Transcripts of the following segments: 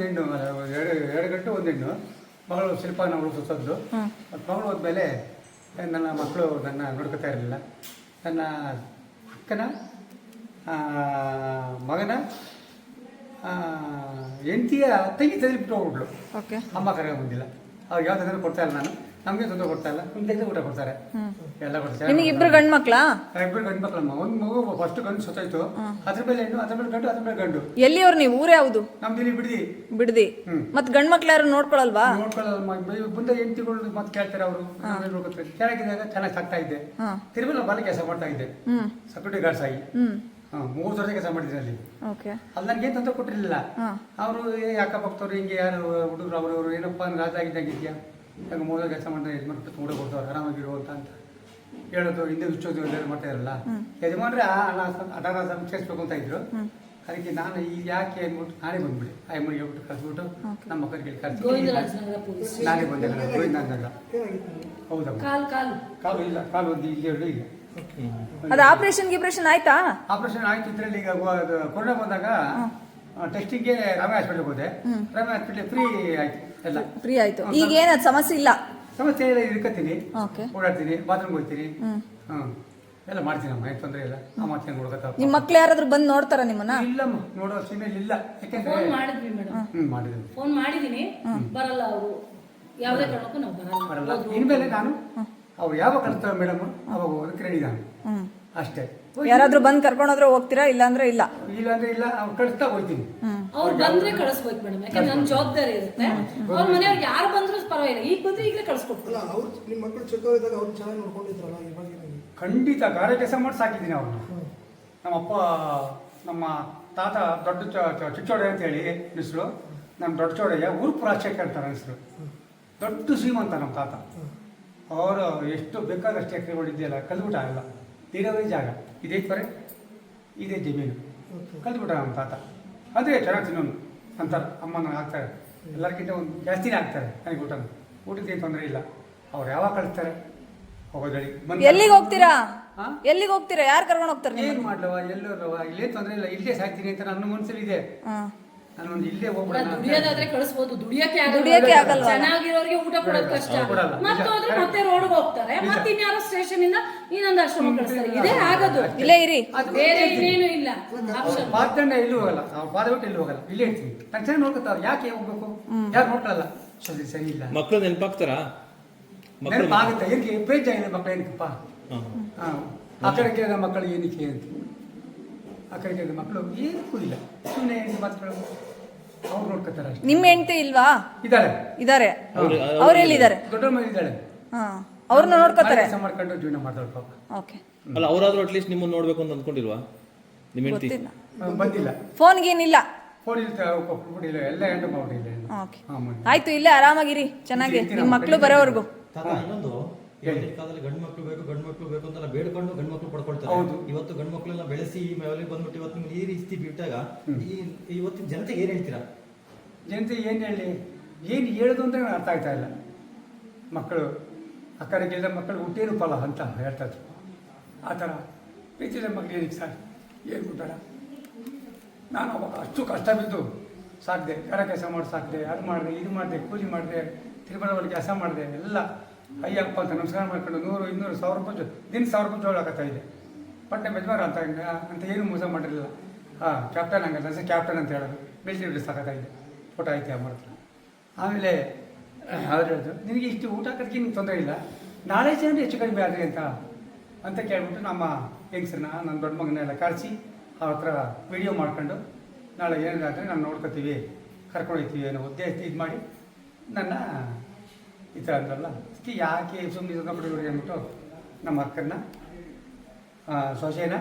ಒಂದು ಹೆಣ್ಣು ಎರಡು ಎರಡು ಗಂಟು ಒಂದು ಹೆಣ್ಣು ಮಗಳು ಶಿಲ್ಪ ನಾವು ಸುತ್ತದ್ದು ಮತ್ತು ಮಗಳು ಹೋದ್ಮೇಲೆ ನನ್ನ ಮಕ್ಕಳು ನನ್ನ ನೋಡ್ಕೊತಾ ಇರಲಿಲ್ಲ. ನನ್ನ ಅಕ್ಕನ ಮಗನ ಹೆಂಡತಿಯ ತಂಗಿ ತೆಗೆದ್ಬಿಟ್ಟು ಹೋಗ್ಬಿಟ್ಲು ಓಕೆ ಅಮ್ಮ ಕರೆಗೆ ಬಂದಿಲ್ಲ. ಅವ್ರಿಗೆ ಯಾವ ತೊಂದರೆ ಕೊಡ್ತಾ ಇಲ್ಲ ನಾನು. ನಮಗೆ ತೊಂದರೆ ಕೊಡ್ತಾ ಇಲ್ಲ. ಊಟ ಕೊಡ್ತಾರೆ. ಎಲ್ಲ ಕೊಡ್ತಾರೆ. ನಿಮಗೆ ಇಬ್ರು ಗಂಡು ಮಕ್ಳ ಇಬ್ಬರು ಗಂಡು ಮಕ್ಕಳಮ್ಮ ಒಂದು ಮಗು ಫಸ್ಟ್ ಗಂಡು ಸುತ್ತಾಯ್ತು ಅದ್ರ ಮೇಲೆ ಹೆಣ್ಣು ಅದ್ರ ಮೇಲೆ ಗಂಡು ಅದ್ರ ಮೇಲೆ ಗಂಡು. ಎಲ್ಲಿಯವ್ರು ನೀವು? ಊರೇ ಯಾವುದು? ನಮ್ದು ಇಲ್ಲಿ ಬಿಡ್ದಿ. ಬಿಡ್ದಿ. ಹ್ಮ್. ಮತ್ ಗಂಡ್ ಮಕ್ಳು ಯಾರು ನೋಡ್ಕೊಳಲ್ವಾ? ನೋಡ್ಕೊಳ್ಳಲ್ಲ ಮುಂದೆ ಹೆಂಡತಿಗಳು ಮತ್ತೆ ಕೇಳ್ತಾರೆ ಅವರು. ಕೆಳಗಿದಾಗ ಚೆನ್ನಾಗಿ ಸಾಕ್ತಾ ಇದ್ದೆ. ನಾನು ಬಾಲ ಕೆಲಸ ಮಾಡ್ತಾ ಇದ್ದೆ. ಸೆಕ್ಯೂರಿಟಿ ಗಾರ್ಡ್ಸ್ ಆಗಿ ಮೂರು ವರ್ಷ ಕೆಲಸ ಮಾಡಿದ್ರೆ ಅಲ್ಲಿ. ಅಲ್ಲಿ ನನಗೆ ತೊಂದರೆ ಕೊಟ್ಟಿರಲಿಲ್ಲ. ಅವರು ಅಕ್ಕಪಕ್ಕದವ್ರು ಹಿಂಗೆ ಯಾರು ಹುಡುಗರು ಅವರು ಏನಪ್ಪ ರಾಜ ಆಗಿದ್ದಾಗಿದ್ಯಾ ಹಂಗೆ ಮೂಲ ಕೆಲಸ ಮಾಡಿದ್ರೆ ಯಜಮಾನ್ರು ತುಂಬ ಕೊಡ್ತಾರೆ ಆರಾಮಾಗಿರು ಅಂತ ಅಂತ ಹೇಳೋದು ಹಿಂದೆ ಎಲ್ಲ ಮಾಡ್ತಾ ಇರಲ್ಲ ಯಜಮಾನ್ರೆ ಆ ಹಣ ಸಂಸ್ಕರಿಸ್ಬೇಕು ಅಂತ ಇದ್ರು. ಅದಕ್ಕೆ ನಾನು ಈಗ ಯಾಕೆ ಅಂದ್ಬಿಟ್ಟು ನಾನೇ ಬಂದ್ಬಿಡಿ. ಆ ಅಮ್ಮನಿಗೆ ಹೇಳ್ಬಿಟ್ಟು ಕಳಿಸ್ಬಿಟ್ಟು ನಮ್ಮ ಮಕ್ಕಳಿಗೆ ಪೊಲೀಸ್ ನಾನೇ ಬಂದೆ ಗೋವಿಂದ ಗೋವಿಂದನಗರ ಹೌದಾ ಕಾಲ್ ಕಾಲು. ಕಾಲು ಇಲ್ಲ ಕಾಲು ಒಂದು ಇಲ್ಲಿ ಎರಡು ಈಗ. ಅದು ಆಪರೇಷನ್ ಗಿಪ್ರೇಷನ್ ಆಯ್ತಾ? ಆಪರೇಷನ್ ಆಯ್ತು ಇದ್ರಲ್ಲಿ ಈಗ ಕೊರೋನಾ ಬಂದಾಗ ಟೆಸ್ಟಿಂಗ್ಗೆ ರಾಮ ಹಾಸ್ಪಿಟ್ಲಿಗೆ ಹೋದೆ. ರಾಮ ಹಾಸ್ಪಿಟ್ಲಿಗೆ ಫ್ರೀ ಆಯ್ತು. ಎಲ್ಲ. ಫ್ರೀ ಆಯ್ತು. ಈಗ ಏನದು ಸಮಸ್ಯೆ ಇಲ್ಲ? ಸಮಸ್ಯೆ ಇಲ್ಲ ಇರ್ಕತ್ತೀನಿ ಓಕೆ ಓಡಾಡ್ತೀನಿ ಬಾತ್ರೂಮ್ ಹೋಗ್ತೀನಿ. ಹ್ಮ್. ಹ್ಮ್ ಎಲ್ಲ ಮಾಡ್ತೀನಿ ಅಮ್ಮ ಏನು ತೊಂದರೆ ಇಲ್ಲ. ಆ ಮಾತೇನು ನೋಡ್ಕೊತ ನಿಮ್ಮ ಮಕ್ಳು ಯಾರಾದ್ರೂ ಬಂದು ನೋಡ್ತಾರ ನಿಮ್ಮನ್ನ? ಇಲ್ಲಮ್ಮ ನೋಡೋ ಸಿಮೇಲ್ ಇಲ್ಲ. ಯಾಕೆಂದ್ರೆ ಫೋನ್ ಮಾಡಿದ್ವಿ ಮೇಡಮ್ ಹ್ಮ್. ಮಾಡಿದ್ದೀನಿ. ಫೋನ್ ಮಾಡಿದೀನಿ ಬರಲ್ಲ ಅವರು. ಯಾವುದೇ ಕಾರಣಕ್ಕೂ ನಾವು ಬರಲ್ಲ. ಬರಲ್ಲ. ಇನ್ಮೇಲೆ ನಾನು ಅವ್ರು ಯಾವಾಗ ಕಳಿಸ್ತಾರೆ ಮೇಡಮ್ ಅವಾಗ ಅದಕ್ಕೆ ರೆಡಿ ನಾನು ಹ್ಮ್. ಅಷ್ಟೇ. ಯಾರಾದ್ರೂ ಬಂದ್ ಕರ್ಕೊಂಡೋದ್ರೆ ಹೋಗ್ತೀರಾ? ಇಲ್ಲಾಂದ್ರೆ ಇಲ್ಲ. ಇಲ್ಲ ಅಂದ್ರೆ ಇಲ್ಲ ಅವ್ರು ಕಳಿಸ್ತಾ ಹೋಗ್ತೀನಿ. ಅವ್ರು ಬಂದ್ರೆ ಕಳಿಸ್ಬೇಕು ಮೇಡಮ್ ಯಾಕಂದ್ರೆ ನನ್ನ ಜವಾಬ್ದಾರಿ ಇರುತ್ತೆ. ಅವ್ರ ಮನೆಯವ್ರಿಗೆ ಯಾರು ಬಂದ್ರು ಪರವಾಗಿಲ್ಲ ಈಗ ಬಂದ್ರೆ ಈಗಲೇ ಕಳಿಸ್ಕೊಡ್ತೀನಿ. ಅಲ್ಲ ಅವ್ರು ನಿಮ್ಮ ಮಕ್ಕಳು ಚಿಕ್ಕವರಿದ್ದಾಗ ಅವ್ರು ಚೆನ್ನಾಗಿ ನೋಡ್ಕೊಂಡಿದ್ರಲ್ಲ ಇವಾಗ ಖಂಡಿತ ಗಾರೆ ಕೆಲಸ ಮಾಡಿ ಸಾಕಿದ್ದೀನಿ ಅವ್ರನ್ನ ನಮ್ಮಪ್ಪ ನಮ್ಮ ತಾತ ದೊಡ್ಡ ಚಿಚ್ಚೋಡೆ ಅಂತ ಹೇಳಿ ಹೆಸರು. ನಮ್ಮ ದೊಡ್ಡ ಚೋಡಯ್ಯ ಊರು ರಾಜಶೇಖರ್ ಅಂತಾರೆ ಹೆಸರು. ದೊಡ್ಡ ಶ್ರೀಮಂತ ನಮ್ಮ ತಾತ. ಅವರು ಎಷ್ಟು ಬೇಕಾದಷ್ಟು ಎಕರೆ ಹೊಡಿದ್ದಿಲ್ಲ ಕಲ್ಬಿಟ್ಟ ಎಲ್ಲ. ನೀರಾವರಿ ಜಾಗ. ಇದೇ ಪರೆ ಇದೇ ಜಮೀನು. ಕಲ್ತ್ಬಿಟ್ರ ನಮ್ಮ ತಾತ. ಅದೇ ಚೆನ್ನಾಗಿ ತಿನ್ನೋನು. ಅಂತಾರೆ. ಅಮ್ಮನ ಹಾಕ್ತಾರೆ ಎಲ್ಲರಿಗಿಂತ ಒಂದು ಜಾಸ್ತಿನೇ ಹಾಕ್ತಾರೆ ನನಗೆ ಊಟ ಊಟಕ್ಕೆ ತೊಂದರೆ ಇಲ್ಲ. ಅವ್ರು ಯಾವಾಗ ಕಳಿಸ್ತಾರೆ? ಹೋಗೋದಳಿ ಎಲ್ಲಿಗೆ ಹೋಗ್ತೀರಾ? ಎಲ್ಲಿಗೆ ಹೋಗ್ತೀರಾ? ಯಾರು ಕರ್ಕೊಂಡು ಹೋಗ್ತಾರೆ ಏನು ಮಾಡ್ಲವ? ಎಲ್ಲರವ ಇಲ್ಲೇ ತೊಂದರೆ ಇಲ್ಲ. ಇಲ್ಲೇ ಸಾಕ್ತೀನಿ ಅಂತ ನನ್ನ ಮನಸ್ಸಲ್ಲಿ ಇದೆ. ಹ್ಮ್ ನಾನು ಒಂದು ಇಲ್ಲೇ ಹೋಗ್ಬಿಡೋಣ. ದುಡಿಯೋದಾದ್ರೆ ಕಳಿಸ್ಬೋದು. ದುಡಿಯಕ್ಕೆ ಆಗಲ್ಲ. ದುಡಿಯಕ್ಕೆ ಆಗಲ್ವಲ್ಲ. ಚೆನ್ನಾಗಿರೋರಿಗೆ ಊಟ ಕೊಡೋದು ಕಷ್ಟ. ಕೊಡಲ್ಲ. ಮತ್ತೆ ಹೋದ್ರೆ ಮತ್ತೆ ರೋಡ್ಗೆ ಹೋಗ್ತಾರೆ. ಮತ್ತೆ ಇನ್ಯಾರೋ ಸ್ಟೇಷನ್ ಇಂದ ಇನ್ನೊಂದು ಆಶ್ರಮ ಕಳಿಸ್ತಾರೆ. ಇದೇ ಆಗೋದು. ಇಲ್ಲೇ ಇರಿ. ಅದು ಬೇರೆ ಇನ್ನೇನು ಇಲ್ಲ. ಪಾತ್ರಂಡ ಎಲ್ಲೂ ಹೋಗಲ್ಲ. ಅವ್ರ ಪಾದ ಬಿಟ್ಟು ಎಲ್ಲೂ ಹೋಗಲ್ಲ. ಇಲ್ಲೇ ಇರ್ತೀನಿ. ನಾನು ಚೆನ್ನಾಗಿ ನೋಡ್ಕೊತಾವ ಯಾಕೆ ಹೋಗ್ಬೇಕು? ಯಾರು ನೋಡ್ಕೊಳ್ಳಲ್ಲ ಸರಿ ಸರಿ ಇಲ್ಲ. ಮಕ್ಕಳು ನೆನಪಾಗ್ತಾರಾ? ಮಕ್ಕಳು ಆಗುತ್ತೆ. ಏನಕ್ಕೆ? ಪೇಜ್ ಆಗಿದೆ ಮಕ್ಕಳು ಏನಕ್ಕಪ್ಪ? ಹಾಂ. ಆ ಕಡೆ ಕೇಳಿದ ಮಕ್ಕಳು ಏನಕ್ಕೆ ಅಂತ. ಆ ಕಡೆ ಕೇಳಿದ ಮಕ್ಕಳು ಏನಕ್ಕೂ ಇಲ್ಲ. ಸುಮ್ಮನೆ ಮಕ್ಕಳು ಅವ್ರು ನೋಡ್ಕೊತಾರೆ ನಿಮ್ಮ ಹೆಂಡತಿ ಇಲ್ವಾ? ಇದಾರೆ ಇದಾರೆ. ಅವ್ರು- ಅವ್ರು ಎಲ್ಲಿದ್ದಾರೆ? ದೊಡ್ಡ ಮನೆ ಇದ್ದಾಳೆ ಹಾ. ಅವ್ರನ್ನ ನೋಡ್ಕೋತಾರೆ. ಕೆಲಸ ಮಾಡ್ಕೊಂಡು ಜೀವನ ಮಾಡ್ತಾರೆ ಪಾಪ. ಓಕೆ ಅಲ್ಲ ಅವರಾದ್ರೂ ಅಟ್ಲೀಸ್ಟ್ ನಿಮ್ಮನ್ನ ನೋಡ್ಬೇಕು ಅಂತ ಅನ್ಕೊಂಡಿಲ್ವಾ ನಿಮ್ಮ ಹೆಂಡತಿ? ಗೊತ್ತಿಲ್ಲ. ಅವ್ನು ಬಂದಿಲ್ಲ. ಫೋನ್ಗೇನಿಲ್ಲ ಫೋನ್ ಇಲ್ಲ. ಕೊಟ್ಬಿಟ್ಟಿಲ್ಲ. ಎಲ್ಲ ಮಾಡಿಲ್ಲ ಓಕೆ ಆಯ್ತು ಇಲ್ಲೇ ಆರಾಮಾಗಿರಿ. ಚೆನ್ನಾಗಿ. ನಿಮ್ಮ ಮಕ್ಳು ಬರೋವರೆಗೂ. ತಾತ ಇನ್ನೊಂದು ಇವತ್ತಿನ ಕಾಲದಲ್ಲಿ ಗಂಡು ಮಕ್ಕಳು ಬೇಕು ಗಂಡು ಮಕ್ಕಳು ಬೇಕು ಅಂತೆಲ್ಲ ಬೇಡ್ಕೊಂಡು ಗಂಡು ಮಕ್ಕಳು ಪಡ್ಕೊಳ್ತಾರೆ. ಇವತ್ತು ಗಂಡು ಮಕ್ಕಳೆಲ್ಲ ಬೆಳೆಸಿ ಮೇಲೆ ಬಂದ್ಬಿಟ್ಟು ಇವತ್ತು ನಿಮ್ಗೆ ಈ ರೀತಿ ಬಿಟ್ಟಾಗ ಈ ಇವತ್ತಿನ ಜನತೆಗೆ ಏನ್ ಹೇಳ್ತೀರಾ? ಜನತೆ ಏನು ಹೇಳಿ? ಏನು ಹೇಳೋದು ಅಂತ ನನಗೆ ಅರ್ಥ ಆಗ್ತಾ ಇಲ್ಲ. ಮಕ್ಕಳು. ಆ ಕಡೆ ಗೆದ್ದ ಮಕ್ಕಳು ಹುಟ್ಟೇನು ಫಲ ಅಂತ ಹೇಳ್ತಾ ಇದ್ರು. ಆ ಥರ ಪ್ರೀತಿಯ ಮಕ್ಕಳು ಏನಕ್ಕೆ ಸರ್ ಏನು ಕೊಟ್ಟಾರ ನಾನು ಅವಾಗ ಅಷ್ಟು ಕಷ್ಟ ಬಿದ್ದು ಸಾಕಿದೆ ಕರ ಕೆಲಸ ಮಾಡಿ ಸಾಕಿದೆ, ಅದು ಮಾಡಿದೆ, ಇದು ಮಾಡಿದೆ, ಕೂಲಿ ಮಾಡಿದೆ ತಿರುಮಲದಲ್ಲಿ ಕೆಲಸ ಮಾಡಿದೆ, ಎಲ್ಲ ಅಯ್ಯಪ್ಪ ಅಂತ ನಮಸ್ಕಾರ ಮಾಡ್ಕೊಂಡು ನೂರು, ಇನ್ನೂರು ಸಾವಿರ ರೂಪಾಯಿ ದಿನ ಸಾವಿರ ರೂಪಾಯಿ ಜೋಳ ಹಾಕತ್ತಾ ಇದೆ ಪಟ್ಟೆ ಬೆಜ್ಮಾರ ಅಂತ ಅಂತ ಏನು ಮೋಸ ಮಾಡಿರಲಿಲ್ಲ. ಹಾಂ ಕ್ಯಾಪ್ಟನ್ ಹಂಗೆ ಸರ್ ಕ್ಯಾಪ್ಟನ್ ಅಂತ ಹೇಳೋದು. ಡ್ರೆಸ್ ಇದೆ ಫೋಟೋ ಐತೆ ಮಾಡ್ತಾರೆ ಆಮೇಲೆ ಹೇಳಿದ್ರು ನಿನಗೆ ಇಷ್ಟು ಊಟ ಹಾಕೋದಕ್ಕೆ ನಿಮ್ಗೆ ತೊಂದರೆ ಇಲ್ಲ. ನಾಳೆ ಜನ ಹೆಚ್ಚು ಕಡಿಮೆ ಆಗಲಿ ಅಂತ ಅಂತ ಕೇಳ್ಬಿಟ್ಟು ನಮ್ಮ ಹೆಂಗಸ್ರನ್ನ, ನನ್ನ ದೊಡ್ಡ ಮಗನೆಲ್ಲ ಕರೆಸಿ ಅವ್ರ ಹತ್ರ ವಿಡಿಯೋ ಮಾಡ್ಕೊಂಡು, ನಾಳೆ ಏನಾದರೆ ನಾನು ನೋಡ್ಕೋತೀವಿ ಕರ್ಕೊಂಡೋಗ್ತೀವಿ ಅನ್ನೋ ಉದ್ದೇಶ ಇದು ಮಾಡಿ ನನ್ನ ಈ ಥರ ಅಂದ್ರಲ್ಲ ಅದಕ್ಕೆ ಯಾಕೆ ಸುಮ್ಮನೆ ಇವ್ರಿಗೆ ಅಂದ್ಬಿಟ್ಟು ನಮ್ಮ ಅಕ್ಕನ ಸೊಸೆನ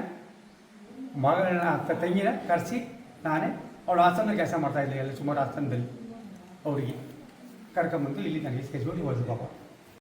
ಮಗಳನ್ನ, ಅಕ್ಕ ತಂಗಿನ ಕರೆಸಿ ನಾನೇ ಅವಳು ಹಾಸನದಲ್ಲಿ ಕೆಲಸ ಮಾಡ್ತಾಯಿದ್ದೆ ಎಲ್ಲ ಸುಮಾರು ಹಾಸನದಲ್ಲಿ ಅವರಿಗೆ. ಕರ್ಕೊಂಬಂದು ಇಲ್ಲಿ ನನಗೆ ಸ್ಕೆಚ್ಬಿಟ್ಟು ಹೋದ್ರು ಪಾಪ